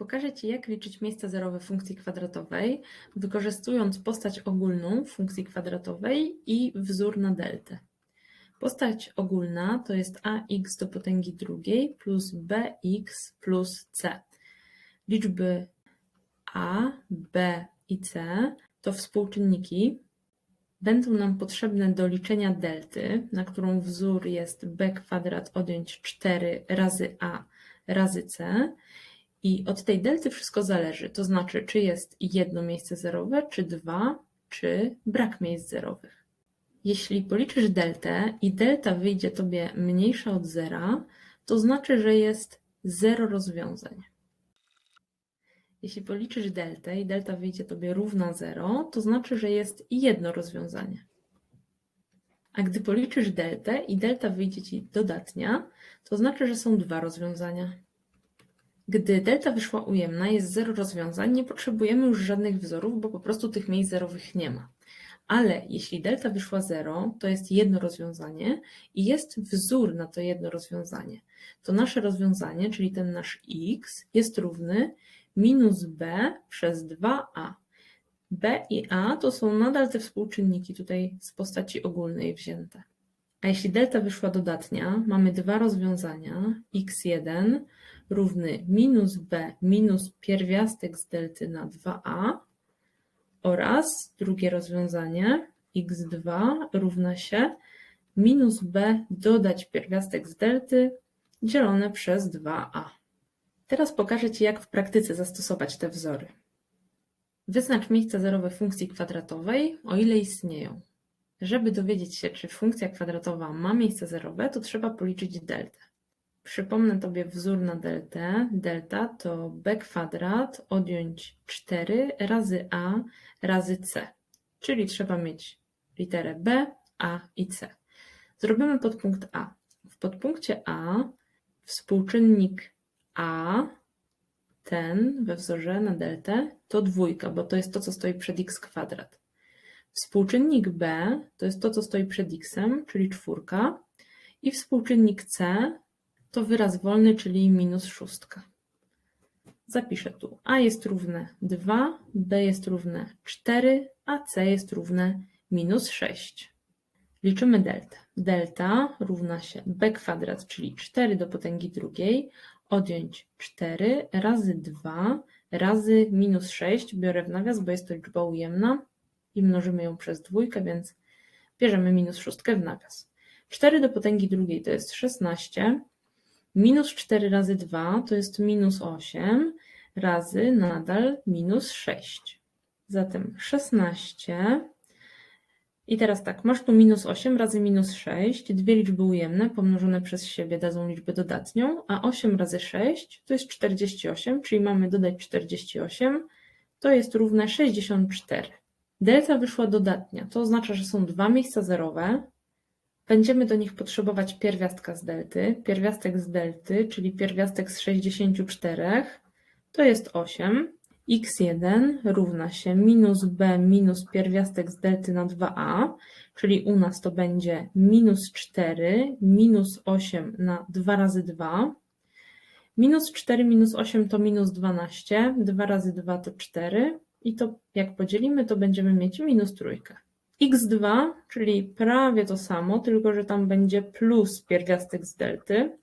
Pokażę Ci, jak liczyć miejsca zerowe funkcji kwadratowej, wykorzystując postać ogólną funkcji kwadratowej i wzór na deltę. Postać ogólna to jest ax do potęgi drugiej plus bx plus c. Liczby a, b i c to współczynniki. Będą nam potrzebne do liczenia delty, na którą wzór jest b kwadrat odjąć 4 razy a razy c. I od tej delty wszystko zależy, to znaczy, czy jest jedno miejsce zerowe, czy dwa, czy brak miejsc zerowych. Jeśli policzysz deltę i delta wyjdzie tobie mniejsza od zera, to znaczy, że jest zero rozwiązań. Jeśli policzysz deltę i delta wyjdzie tobie równa 0, to znaczy, że jest jedno rozwiązanie. A gdy policzysz deltę i delta wyjdzie ci dodatnia, to znaczy, że są dwa rozwiązania. Gdy delta wyszła ujemna, jest zero rozwiązań, nie potrzebujemy już żadnych wzorów, bo po prostu tych miejsc zerowych nie ma. Ale jeśli delta wyszła 0, to jest jedno rozwiązanie i jest wzór na to jedno rozwiązanie. To nasze rozwiązanie, czyli ten nasz x, jest równy minus b przez 2a. b i a to są nadal te współczynniki tutaj z postaci ogólnej wzięte. A jeśli delta wyszła dodatnia, mamy dwa rozwiązania, x1 równy minus b minus pierwiastek z delty na 2a oraz drugie rozwiązanie x2 równa się minus b dodać pierwiastek z delty dzielone przez 2a. Teraz pokażę Ci, jak w praktyce zastosować te wzory. Wyznacz miejsca zerowe funkcji kwadratowej, o ile istnieją. Żeby dowiedzieć się, czy funkcja kwadratowa ma miejsce zerowe, to trzeba policzyć deltę. Przypomnę Tobie wzór na deltę. Delta to b kwadrat odjąć 4 razy a razy c. Czyli trzeba mieć literę b, a i c. Zrobimy podpunkt a. W podpunkcie a współczynnik a, ten we wzorze na deltę, to dwójka, bo to jest to, co stoi przed x kwadrat. Współczynnik b to jest to, co stoi przed x, czyli czwórka. I współczynnik c to wyraz wolny, czyli minus szóstka. Zapiszę tu. A jest równe 2, B jest równe 4, a C jest równe minus 6. Liczymy deltę. Delta równa się B kwadrat, czyli 4 do potęgi drugiej, odjąć 4 razy 2 razy minus 6. Biorę w nawias, bo jest to liczba ujemna i mnożymy ją przez dwójkę, więc bierzemy minus 6 w nawias. 4 do potęgi drugiej to jest 16, Minus 4 razy 2 to jest minus 8 razy nadal minus 6. Zatem 16. I teraz tak, masz tu minus 8 razy minus 6. Dwie liczby ujemne pomnożone przez siebie dadzą liczbę dodatnią, a 8 razy 6 to jest 48, czyli mamy dodać 48, to jest równe 64. Delta wyszła dodatnia, to oznacza, że są dwa miejsca zerowe, Będziemy do nich potrzebować pierwiastka z delty. Pierwiastek z delty, czyli pierwiastek z 64, to jest 8. x1 równa się minus b minus pierwiastek z delty na 2a, czyli u nas to będzie minus 4 minus 8 na 2 razy 2. Minus 4 minus 8 to minus 12, 2 razy 2 to 4 i to jak podzielimy, to będziemy mieć minus trójkę x2, czyli prawie to samo, tylko że tam będzie plus pierwiastek z delty,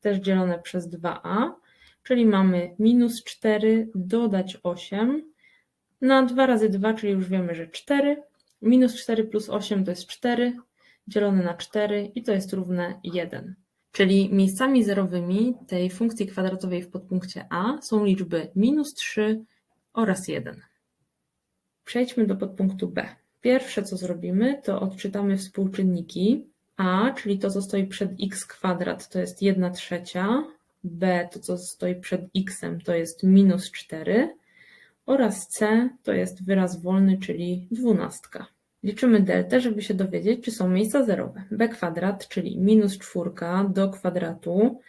też dzielone przez 2a, czyli mamy minus 4 dodać 8 na 2 razy 2, czyli już wiemy, że 4. Minus 4 plus 8 to jest 4, dzielone na 4 i to jest równe 1. Czyli miejscami zerowymi tej funkcji kwadratowej w podpunkcie a są liczby minus 3 oraz 1. Przejdźmy do podpunktu b. Pierwsze, co zrobimy, to odczytamy współczynniki. A, czyli to, co stoi przed x kwadrat, to jest 1 trzecia. B, to co stoi przed x, to jest minus 4. Oraz c, to jest wyraz wolny, czyli dwunastka. Liczymy deltę, żeby się dowiedzieć, czy są miejsca zerowe. b kwadrat, czyli minus czwórka do kwadratu,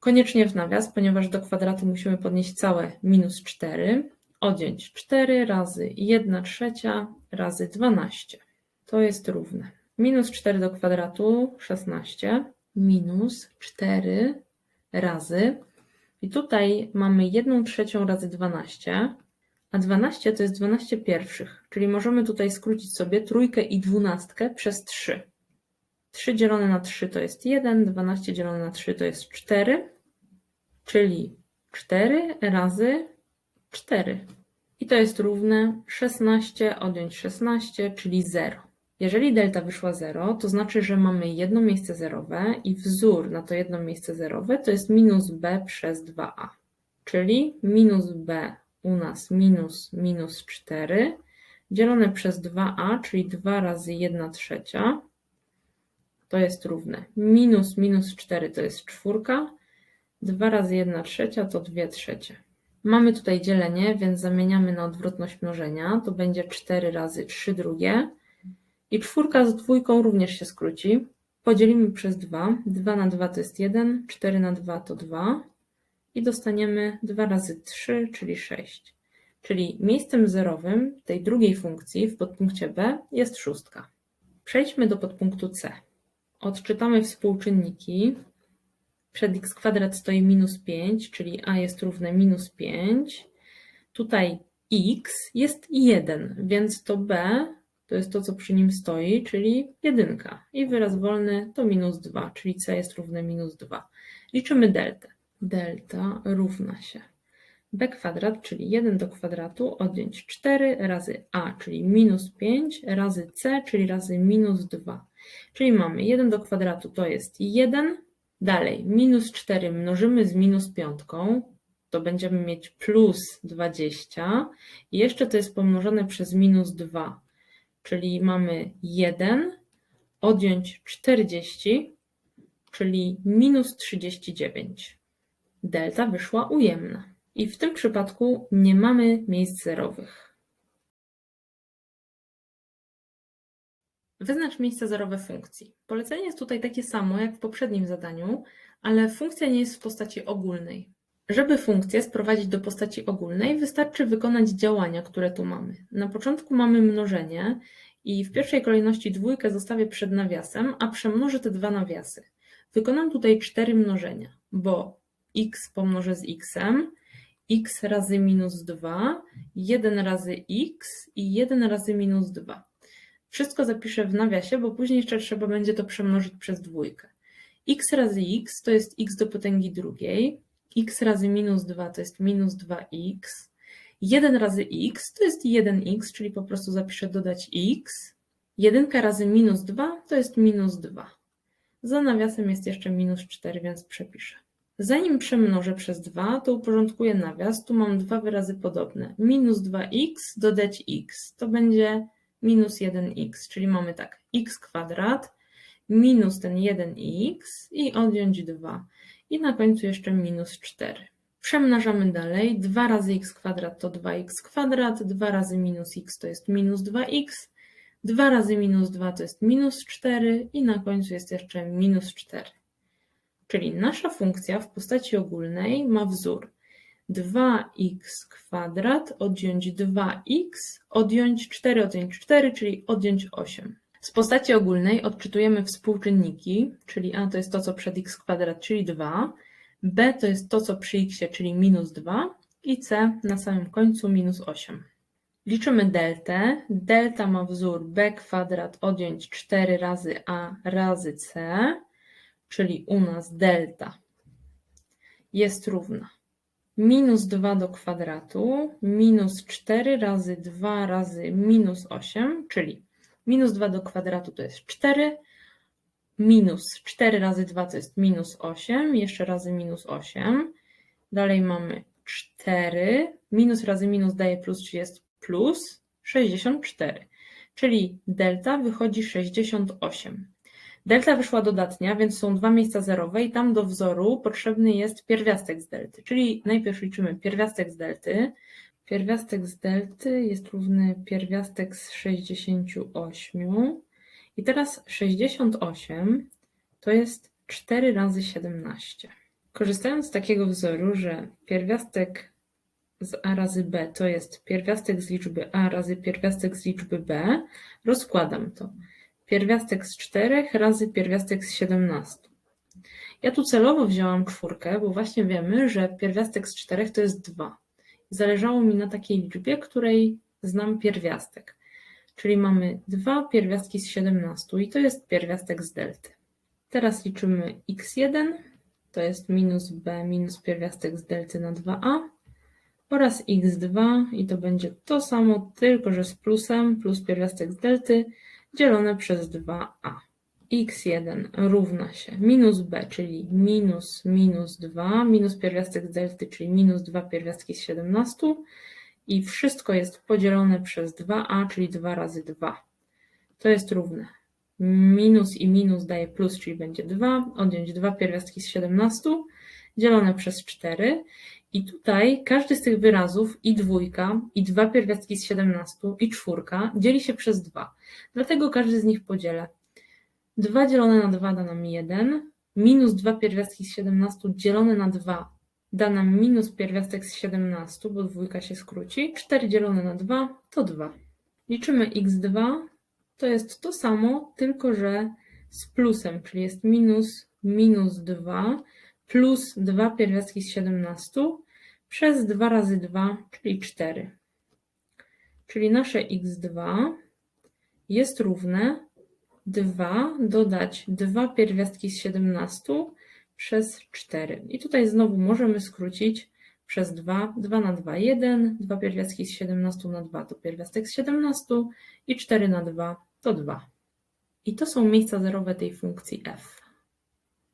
koniecznie w nawias, ponieważ do kwadratu musimy podnieść całe minus 4 odjąć 4 razy 1 trzecia razy 12. To jest równe. Minus 4 do kwadratu 16 minus 4 razy I tutaj mamy 1 trzecią razy 12, a 12 to jest 12 pierwszych, czyli możemy tutaj skrócić sobie trójkę i dwunastkę przez 3. 3 dzielone na 3 to jest 1, 12 dzielone na 3 to jest 4, czyli 4 razy 4. I to jest równe 16 odjąć 16, czyli 0. Jeżeli delta wyszła 0, to znaczy, że mamy jedno miejsce zerowe i wzór na to jedno miejsce zerowe to jest minus b przez 2a. Czyli minus b u nas minus minus 4 dzielone przez 2a, czyli 2 razy 1 trzecia, to jest równe minus minus 4 to jest czwórka, 2 razy 1 trzecia to 2 trzecie. Mamy tutaj dzielenie, więc zamieniamy na odwrotność mnożenia. To będzie 4 razy 3 drugie. I czwórka z dwójką również się skróci. Podzielimy przez 2. 2 na 2 to jest 1, 4 na 2 to 2. I dostaniemy 2 razy 3, czyli 6. Czyli miejscem zerowym tej drugiej funkcji w podpunkcie b jest szóstka. Przejdźmy do podpunktu c. Odczytamy współczynniki. Przed x kwadrat stoi minus 5, czyli a jest równe minus 5. Tutaj x jest 1, więc to b to jest to, co przy nim stoi, czyli 1. I wyraz wolny to minus 2, czyli c jest równe minus 2. Liczymy deltę. Delta równa się b kwadrat, czyli 1 do kwadratu, odjąć 4 razy a, czyli minus 5, razy c, czyli razy minus 2. Czyli mamy 1 do kwadratu to jest 1, dalej minus 4 mnożymy z minus 5, to będziemy mieć plus 20 i jeszcze to jest pomnożone przez minus 2, czyli mamy 1, odjąć 40, czyli minus 39. Delta wyszła ujemna. I w tym przypadku nie mamy miejsc zerowych. Wyznacz miejsce zerowe funkcji. Polecenie jest tutaj takie samo jak w poprzednim zadaniu, ale funkcja nie jest w postaci ogólnej. Żeby funkcję sprowadzić do postaci ogólnej, wystarczy wykonać działania, które tu mamy. Na początku mamy mnożenie i w pierwszej kolejności dwójkę zostawię przed nawiasem, a przemnożę te dwa nawiasy. Wykonam tutaj cztery mnożenia, bo x pomnożę z x, x razy minus 2, 1 razy x i 1 razy minus 2. Wszystko zapiszę w nawiasie, bo później jeszcze trzeba będzie to przemnożyć przez dwójkę. x razy x to jest x do potęgi drugiej, x razy minus 2 to jest minus 2x, 1 razy x to jest 1x, czyli po prostu zapiszę dodać x, 1 razy minus 2 to jest minus 2. Za nawiasem jest jeszcze minus 4, więc przepiszę. Zanim przemnożę przez 2, to uporządkuję nawias. Tu mam dwa wyrazy podobne. Minus 2x dodać x. To będzie minus 1x, czyli mamy tak x kwadrat minus ten 1x i odjąć 2. I na końcu jeszcze minus 4. Przemnażamy dalej. 2 razy x kwadrat to 2x kwadrat, 2 razy minus x to jest minus 2x, 2 razy minus 2 to jest minus 4 i na końcu jest jeszcze minus 4. Czyli nasza funkcja w postaci ogólnej ma wzór 2x kwadrat odjąć 2x odjąć 4 odjąć 4, czyli odjąć 8. Z postaci ogólnej odczytujemy współczynniki, czyli a to jest to, co przed x kwadrat, czyli 2, b to jest to, co przy x, czyli minus 2 i c na samym końcu minus 8. Liczymy deltę. Delta ma wzór b kwadrat odjąć 4 razy a razy c czyli u nas delta jest równa minus 2 do kwadratu minus 4 razy 2 razy minus 8, czyli minus 2 do kwadratu to jest 4, minus 4 razy 2 to jest minus 8, jeszcze razy minus 8, dalej mamy 4, minus razy minus daje plus, czyli jest plus 64, czyli delta wychodzi 68. Delta wyszła dodatnia, więc są dwa miejsca zerowe i tam do wzoru potrzebny jest pierwiastek z delty. Czyli najpierw liczymy pierwiastek z delty. Pierwiastek z delty jest równy pierwiastek z 68. I teraz 68 to jest 4 razy 17. Korzystając z takiego wzoru, że pierwiastek z a razy b to jest pierwiastek z liczby a razy pierwiastek z liczby b, rozkładam to pierwiastek z 4 razy pierwiastek z 17. Ja tu celowo wzięłam czwórkę, bo właśnie wiemy, że pierwiastek z czterech to jest 2. Zależało mi na takiej liczbie, której znam pierwiastek. Czyli mamy dwa pierwiastki z 17 i to jest pierwiastek z delty. Teraz liczymy x1, to jest minus b minus pierwiastek z delty na 2a oraz x2 i to będzie to samo, tylko że z plusem, plus pierwiastek z delty dzielone przez 2a. x1 równa się minus b, czyli minus minus 2, minus pierwiastek z delty, czyli minus 2 pierwiastki z 17 i wszystko jest podzielone przez 2a, czyli 2 razy 2. To jest równe. Minus i minus daje plus, czyli będzie 2, odjąć 2 pierwiastki z 17, dzielone przez 4. I tutaj każdy z tych wyrazów, i dwójka, i dwa pierwiastki z 17, i czwórka, dzieli się przez 2. Dlatego każdy z nich podzielę. 2 dzielone na 2 da nam 1, minus 2 pierwiastki z 17 dzielone na 2 da nam minus pierwiastek z 17, bo dwójka się skróci. 4 dzielone na 2 to 2. Liczymy x2, to jest to samo, tylko że z plusem, czyli jest minus minus 2 plus 2 pierwiastki z 17 przez 2 razy 2, czyli 4. Czyli nasze x2 jest równe 2 dodać 2 pierwiastki z 17 przez 4. I tutaj znowu możemy skrócić przez 2. 2 na 2, 1. 2 pierwiastki z 17 na 2 to pierwiastek z 17 i 4 na 2 to 2. I to są miejsca zerowe tej funkcji f.